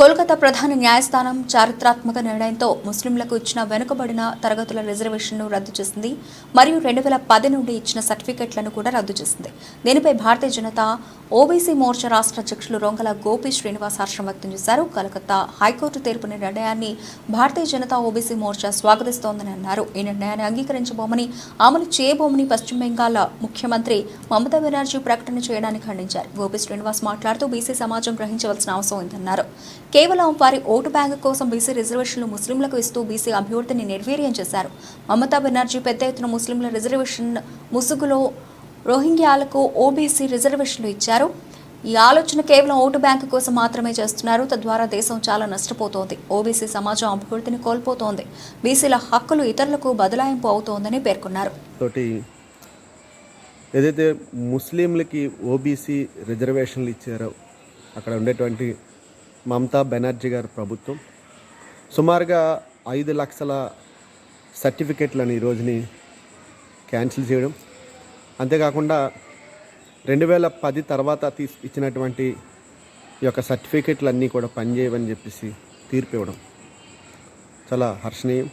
కోల్కతా ప్రధాన న్యాయస్థానం చారిత్రాత్మక నిర్ణయంతో ముస్లింలకు ఇచ్చిన వెనుకబడిన తరగతుల రిజర్వేషన్ను రద్దు చేసింది మరియు రెండు వేల పది నుండి ఇచ్చిన సర్టిఫికెట్లను కూడా రద్దు చేసింది. దీనిపై భారతీయ జనతా ఓబీసీ మోర్చా రాష్ట్ర అధ్యక్షులు రొంగల గోపి శ్రీనివాస్ హర్షం వ్యక్తం చేశారు. కలకత్తా హైకోర్టు తీర్పుని నిర్ణయాన్ని భారతీయ జనతా ఓబీసీ మోర్చా స్వాగతిస్తోందని అన్నారు. ఈ నిర్ణయాన్ని అంగీకరించబోమని అమలు చేయబోమని పశ్చిమ బెంగాల్ ముఖ్యమంత్రి మమతా బెనర్జీ ప్రకటన చేయడానికి ఖండించారు. గోపి శ్రీనివాస్ మాట్లాడుతూ బీసీ సమాజం గ్రహించవలసిన అవసరం ఉందన్నారు. కేవలం వారి ఓటు బ్యాంకు కోసం బీసీ రిజర్వేషన్లు ముస్లింలకు ఇస్తూ బీసీ అభ్యర్థిని నిర్వీర్యం చేశారు. మమతా బెనర్జీ పెద్ద ఎత్తున ముస్లింల రిజర్వేషన్ ముసుగులో రోహింగ్యాలకు ఓబీసీ రిజర్వేషన్లు ఇచ్చారు. ఈ ఆలోచన కేవలం ఓటు బ్యాంకు కోసం మాత్రమే చేస్తున్నారు. తద్వారా దేశం చాలా నష్టపోతోంది. ఓబీసీ సమాజం అభివృద్ధిని కోల్పోతోంది. బీసీల హక్కులు ఇతరులకు బదలాయింపు అవుతోందని పేర్కొన్నారు. తోటి ఏదైతే ముస్లింలకి ఓబీసీ రిజర్వేషన్లు ఇచ్చారో అక్కడ ఉండేటువంటి మమతా బెనర్జీ గారి ప్రభుత్వం. సుమారుగా ఐదు లక్షల సర్టిఫికెట్లను ఈ రోజుని క్యాన్సిల్ చేయడం. అంతేకాకుండా రెండు వేల పది తర్వాత తీసి ఇచ్చినటువంటి ఈ యొక్క సర్టిఫికెట్లు అన్నీ కూడా పనిచేయవని చెప్పేసి తీర్పు ఇవ్వడం చాలా హర్షణీయం.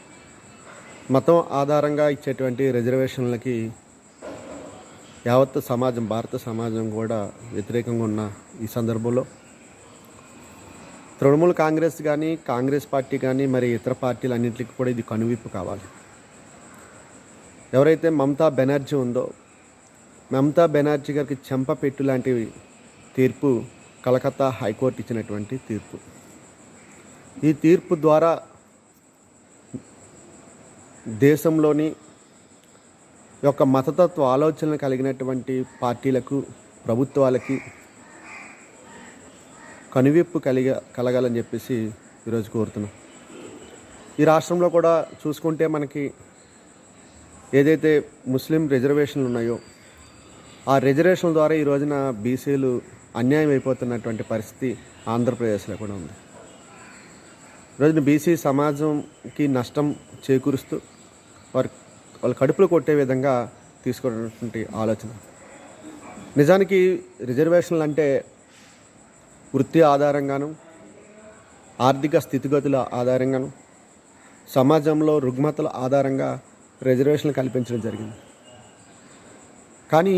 మతం ఆధారంగా ఇచ్చేటువంటి రిజర్వేషన్లకి యావత్ సమాజం భారత సమాజం కూడా వ్యతిరేకంగా ఉన్న ఈ సందర్భంలో తృణమూల్ కాంగ్రెస్ కానీ కాంగ్రెస్ పార్టీ కానీ మరి ఇతర పార్టీలు అన్నింటికి కూడా ఇది కనువిప్పు కావాలి. ఎవరైతే మమతా బెనర్జీ ఉందో మమతా బెనర్జీ గారికి చెంపపెట్టు లాంటి తీర్పు కలకత్తా హైకోర్టు ఇచ్చినటువంటి తీర్పు. ఈ తీర్పు ద్వారా దేశంలోని యొక్క మతతత్వ ఆలోచనలు కలిగినటువంటి పార్టీలకు ప్రభుత్వాలకి కనువిప్పు కలిగ కలగాలని చెప్పేసి ఈరోజు కోరుతున్నాం. ఈ రాష్ట్రంలో కూడా చూసుకుంటే మనకి ఏదైతే ముస్లిం రిజర్వేషన్లు ఉన్నాయో ఆ రిజర్వేషన్ ద్వారా ఈ రోజున బీసీలు అన్యాయం అయిపోతున్నటువంటి పరిస్థితి ఆంధ్రప్రదేశ్లో కూడా ఉంది. ఈరోజున బీసీ సమాజంకి నష్టం చేకూరుస్తూ వారి వాళ్ళ కడుపులు కొట్టే విధంగా తీసుకున్నటువంటి ఆలోచన. నిజానికి రిజర్వేషన్లు అంటే వృత్తి ఆధారంగాను ఆర్థిక స్థితిగతుల ఆధారంగాను సమాజంలో రుగ్మతల ఆధారంగా రిజర్వేషన్లు కల్పించడం జరిగింది. కానీ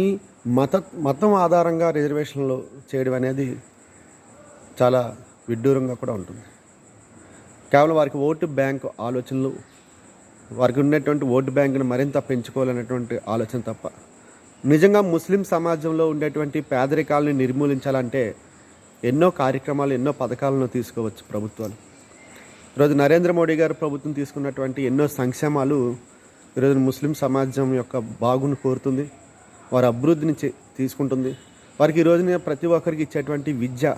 మత మతం ఆధారంగా రిజర్వేషన్లు చేయడం అనేది చాలా విడ్డూరంగా కూడా ఉంటుంది. కేవలం వారికి ఓటు బ్యాంక్ ఆలోచనలు వారికి ఉన్నటువంటి ఓటు బ్యాంకును మరింత పెంచుకోవాలనేటువంటి ఆలోచన తప్ప నిజంగా ముస్లిం సమాజంలో ఉండేటువంటి పేదరికాలను నిర్మూలించాలంటే ఎన్నో కార్యక్రమాలు ఎన్నో పథకాలను తీసుకోవచ్చు ప్రభుత్వాలు. ఈరోజు నరేంద్ర మోడీ గారు ప్రభుత్వం తీసుకున్నటువంటి ఎన్నో సంక్షేమాలు ఈరోజు ముస్లిం సమాజం యొక్క బాగును కోరుతుంది వారి అభివృద్ధిని చే- తీసుకుంటుంది. వారికి ఈ రోజున ప్రతి ఒక్కరికి ఇచ్చేటువంటి విద్య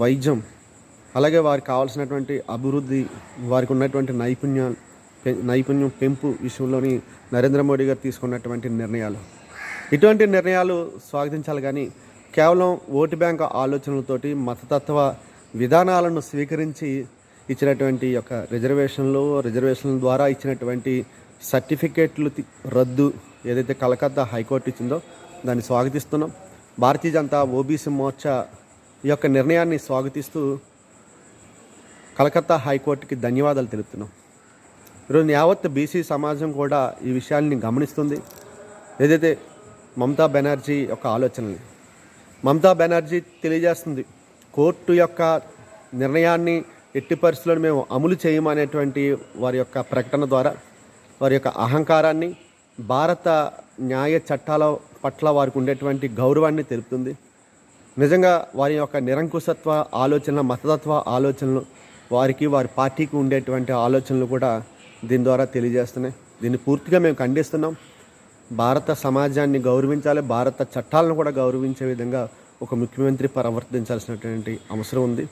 వైద్యం అలాగే వారికి కావాల్సినటువంటి అభివృద్ధి వారికి ఉన్నటువంటి నైపుణ్యాలు నైపుణ్యం పెంపు విషయంలోని నరేంద్ర మోడీ గారు తీసుకున్నటువంటి నిర్ణయాలు. ఇటువంటి నిర్ణయాలు స్వాగతించాలి కానీ కేవలం ఓటు బ్యాంక్ ఆలోచనలతోటి మతతత్వ విధానాలను స్వీకరించి ఇచ్చినటువంటి యొక్క రిజర్వేషన్లు రిజర్వేషన్ల ద్వారా ఇచ్చినటువంటి సర్టిఫికేట్లు రద్దు ఏదైతే కలకత్తా హైకోర్టు ఇచ్చిందో దాన్ని స్వాగతిస్తున్నాం. భారతీయ జనతా ఓబీసీ మోర్చా ఈ యొక్క నిర్ణయాన్ని స్వాగతిస్తూ కలకత్తా హైకోర్టుకి ధన్యవాదాలు తెలుపుతున్నాం. ఈరోజు యావత్ బీసీ సమాజం కూడా ఈ విషయాల్ని గమనిస్తుంది. ఏదైతే మమతా బెనర్జీ యొక్క ఆలోచనని మమతా బెనర్జీ తెలియజేస్తుంది. కోర్టు యొక్క నిర్ణయాన్ని ఎట్టి పరిస్థితుల్లో మేము అమలు చేయమనేటువంటి వారి యొక్క ప్రకటన ద్వారా వారి యొక్క అహంకారాన్ని భారత న్యాయ చట్టాల పట్ల వారికి ఉండేటువంటి గౌరవాన్ని తెలుపుతుంది. నిజంగా వారి యొక్క నిరంకుశత్వ ఆలోచనలు మతతత్వ ఆలోచనలు వారికి వారి పార్టీకి ఉండేటువంటి ఆలోచనలు కూడా దీని ద్వారా తెలియజేస్తున్నాయి. దీన్ని పూర్తిగా మేము ఖండిస్తున్నాం. భారత సమాజాన్ని గౌరవించాలి భారత చట్టాలను కూడా గౌరవించే విధంగా ఒక ముఖ్యమంత్రి ప్రవర్తించాల్సినటువంటి అవసరం ఉంది.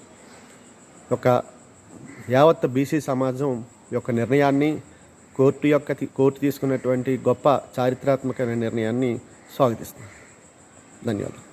ఒక యావత్ బీసీ సమాజం యొక్క నిర్ణయాన్ని కోర్టు యొక్క కోర్టు తీసుకున్నటువంటి గొప్ప చారిత్రాత్మకమైన నిర్ణయాన్ని స్వాగతిస్తుంది ధన్యవాదాలు.